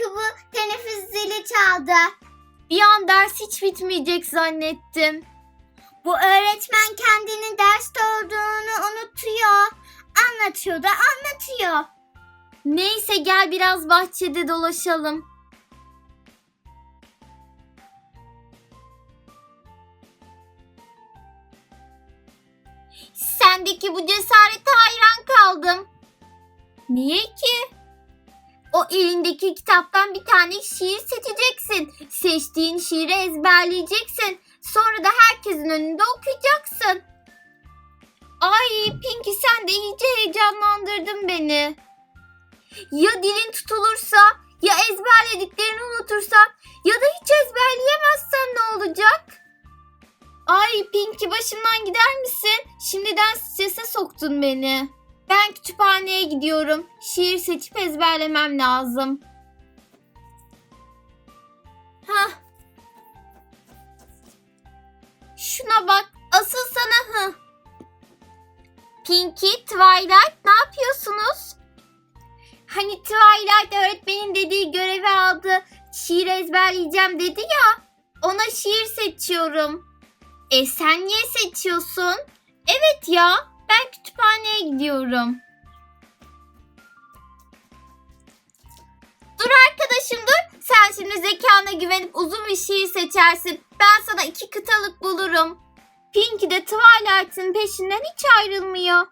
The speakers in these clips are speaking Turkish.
Bu teneffüs zili çaldı. Bir an ders hiç bitmeyecek zannettim. Bu öğretmen kendinin derste olduğunu unutuyor. Anlatıyor da anlatıyor. Neyse gel biraz bahçede dolaşalım. Sendeki bu cesarete hayran kaldım. Niye ki? O elindeki kitaptan bir tane şiir seçeceksin. Seçtiğin şiiri ezberleyeceksin. Sonra da herkesin önünde okuyacaksın. Ay Pinky sen de iyice heyecanlandırdın beni. Ya dilin tutulursa, ya ezberlediklerini unutursan, ya da hiç ezberleyemezsen ne olacak? Ay Pinky başımdan gider misin? Şimdiden strese soktun beni. Ben kütüphaneye gidiyorum. Şiir seçip ezberlemem lazım. Hah. Şuna bak. Asıl sana hı. Pinky, Twilight ne yapıyorsunuz? Hani Twilight öğretmenin dediği görevi aldı. Şiir ezberleyeceğim dedi ya. Ona şiir seçiyorum. E sen niye seçiyorsun? Evet ya. Ben kütüphaneye gidiyorum. Dur arkadaşım dur. Sen şimdi zekana güvenip uzun bir şiir seçersin. Ben sana iki kıtalık bulurum. Pinky de Twilight'ın peşinden hiç ayrılmıyor.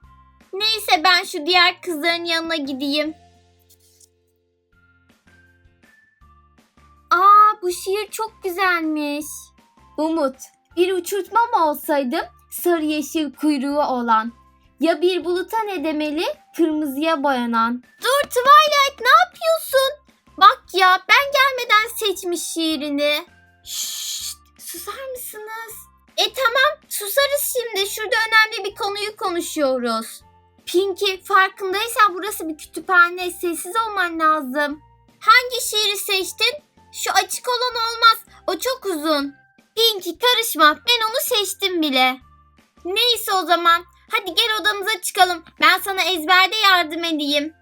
Neyse ben şu diğer kızların yanına gideyim. Aa bu şiir çok güzelmiş. Umut, bir uçurtma mı olsaydım sarı yeşil kuyruğu olan ya bir buluta ne demeli kırmızıya boyanan. Dur Twilight ne yapıyorsun? Bak ya ben gelmeden seçmiş şiirini. Şşt susar mısınız? E tamam susarız şimdi şurada önemli bir konuyu konuşuyoruz. Pinky farkındaysan burası bir kütüphane sessiz olman lazım. Hangi şiiri seçtin? Şu açık olan olmaz. O çok uzun. Pinky karışma. Ben onu seçtim bile. Neyse o zaman. Hadi gel odamıza çıkalım. Ben sana ezberde yardım edeyim.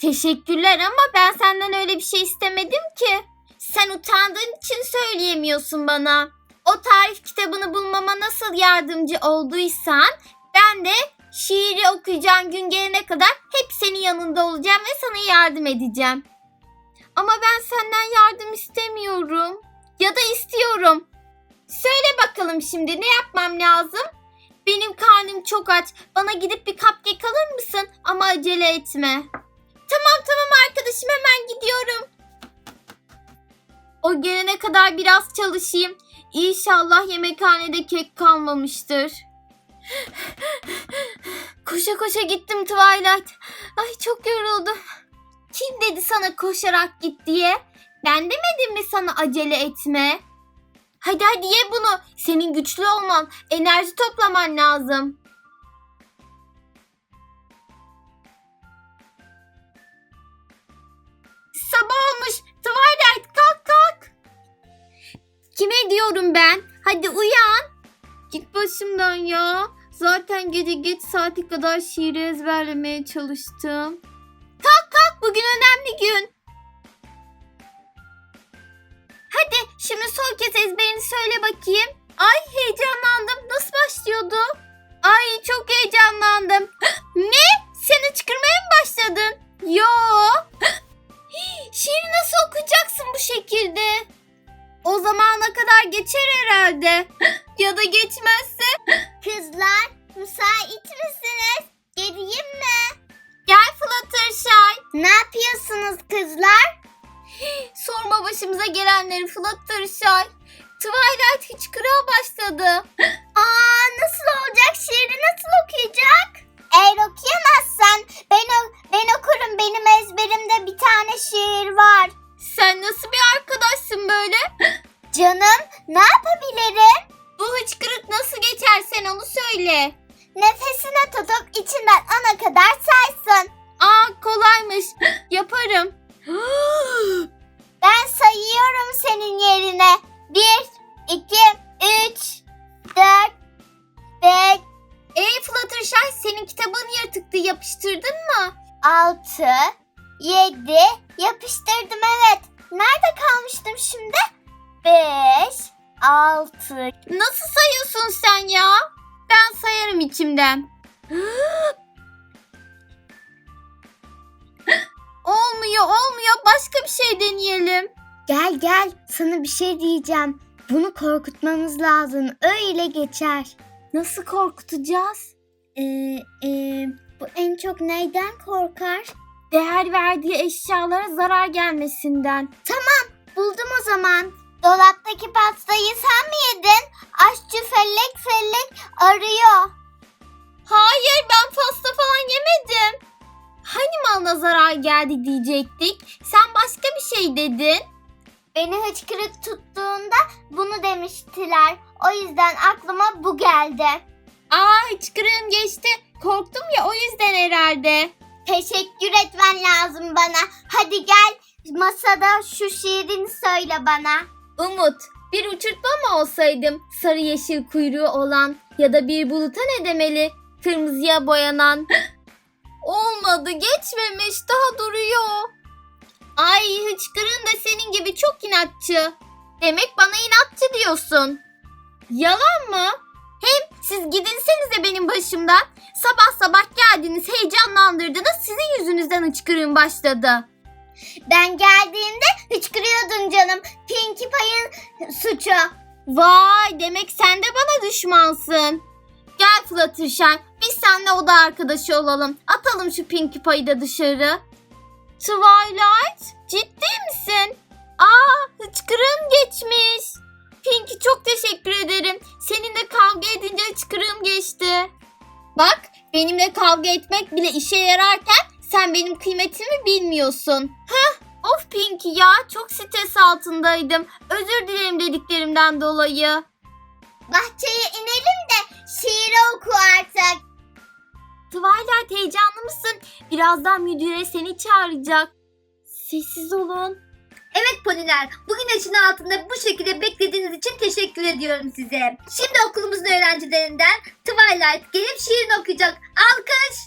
Teşekkürler ama ben senden öyle bir şey istemedim ki. Sen utandığın için söyleyemiyorsun bana. O tarif kitabını bulmama nasıl yardımcı olduysan ben de şiiri okuyacağın gün gelene kadar hep senin yanında olacağım ve sana yardım edeceğim. Ama ben senden yardım istemiyorum. Ya da istiyorum. Söyle bakalım şimdi ne yapmam lazım? Benim karnım çok aç. Bana gidip bir cupcake alır mısın? Ama acele etme. Tamam tamam arkadaşım hemen gidiyorum. O gelene kadar biraz çalışayım. İnşallah yemekhanede kek kalmamıştır. Koşa koşa gittim Twilight. Ay çok yoruldum. Kim dedi sana koşarak git diye? Ben demedim mi sana acele etme? Hadi hadi ye bunu. Senin güçlü olman, enerji toplaman lazım. Sabah olmuş. Twilight kalk kalk. Kime diyorum ben? Hadi uyan. Git başımdan ya. Zaten gece geç saate kadar şiiri ezberlemeye çalıştım. Kalk kalk bugün önemli gün. Şimdi son kez ezberini söyle bakayım. Ay heyecanlandım. Nasıl başlıyordu? Ay çok heyecanlandım. ne? Sen hıçkırmaya mı başladın? Yo. Şiiri nasıl okuyacaksın bu şekilde? O zamana kadar geçer herhalde. ya da geçmezse. Kızlar müsait misiniz? Geleyim mi? Gel Fluttershy. Ne yapıyorsunuz kızlar? Sorma başımıza gelenleri Fluttershy. Twilight hıçkırığa başladı. Aa nasıl olacak? Şiiri nasıl okuyacak? Eğer okuyamazsan ben, ben okurum. Benim ezberimde bir tane şiir var. Sen nasıl bir arkadaşsın böyle? Canım ne yapabilirim? Bu hıçkırık nasıl geçer sen onu söyle. Nefesine tutup içinden ana kadar saysın. Aa kolaymış. Yaparım. Ben sayıyorum senin yerine. Bir, iki, üç, dört, beş, Ey Fluttershy senin kitabın yırtıktı yapıştırdın mı? altı, yedi. Yapıştırdım evet. nerede kalmıştım şimdi? Beş, altı. Nasıl sayıyorsun sen ya? Ben sayarım içimden. olmuyor olmuyor başka bir şey deneyelim. Gel gel sana bir şey diyeceğim. Bunu korkutmamız lazım. Öyle geçer. Nasıl korkutacağız? Ee, e, bu en çok neyden korkar? Değer verdiği eşyalara zarar gelmesinden. Buldum o zaman. Dolaptaki pastayı sen mi yedin? Aşçı fellek fellek arıyor. Zarar geldi diyecektik. Sen başka bir şey dedin. Beni hıçkırık tuttuğunda bunu demiştiler. O yüzden aklıma bu geldi. Aa hıçkırığım geçti. Korktum ya o yüzden herhalde. Teşekkür etmen lazım bana. Hadi gel masada şu şiirini söyle bana. Umut, bir uçurtma mı olsaydım sarı yeşil kuyruğu olan ya da bir buluta ne demeli kırmızıya boyanan? Olmadı geçmemiş daha duruyor. Ay hıçkırığın da senin gibi çok inatçı. Demek bana inatçı diyorsun. Yalan mı? Hem siz gidinsenize benim başımdan. Sabah sabah geldiniz heyecanlandırdınız sizin yüzünüzden hıçkırığım başladı. Ben geldiğimde hıçkırıyordun canım. Pinkie Pie'ın suçu. Vay demek sen de bana düşmansın. Gel Fluttershy biz seninle oda arkadaşı olalım. Atalım şu Pinkie Pie'yi da dışarı. Twilight ciddi misin? Aa hıçkırığım geçmiş. Pinkie çok teşekkür ederim. Seninle kavga edince hıçkırığım geçti. Bak benimle kavga etmek bile işe yararken sen benim kıymetimi bilmiyorsun. Heh of Pinkie ya çok stres altındaydım. Özür dilerim dediklerimden dolayı. Bahçeye inelim de şiiri oku artık. Twilight heyecanlı mısın? Birazdan müdüre seni çağıracak. Sessiz olun. Evet poniler, bugün eşin altında bu şekilde beklediğiniz için teşekkür ediyorum size. Şimdi okulumuzun öğrencilerinden Twilight gelip şiirini okuyacak. Alkış!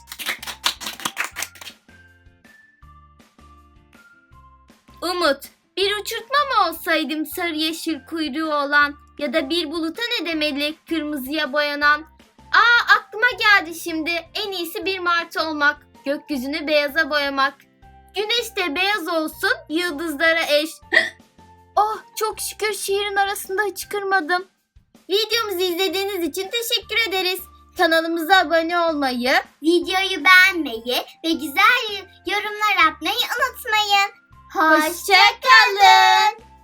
Umut, bir uçurtma mı olsaydım sarı yeşil kuyruğu olan ya da bir buluta ne demeli kırmızıya boyanan? Aa aklıma geldi şimdi. En iyisi bir martı olmak. Gökyüzünü beyaza boyamak. Güneş de beyaz olsun, yıldızlara eş. oh çok şükür şiirin arasında hıçkırmadım. Videomuzu izlediğiniz için teşekkür ederiz. Kanalımıza abone olmayı, Videoyu beğenmeyi ve güzel yorumlar atmayı unutmayın. hoşçakalın.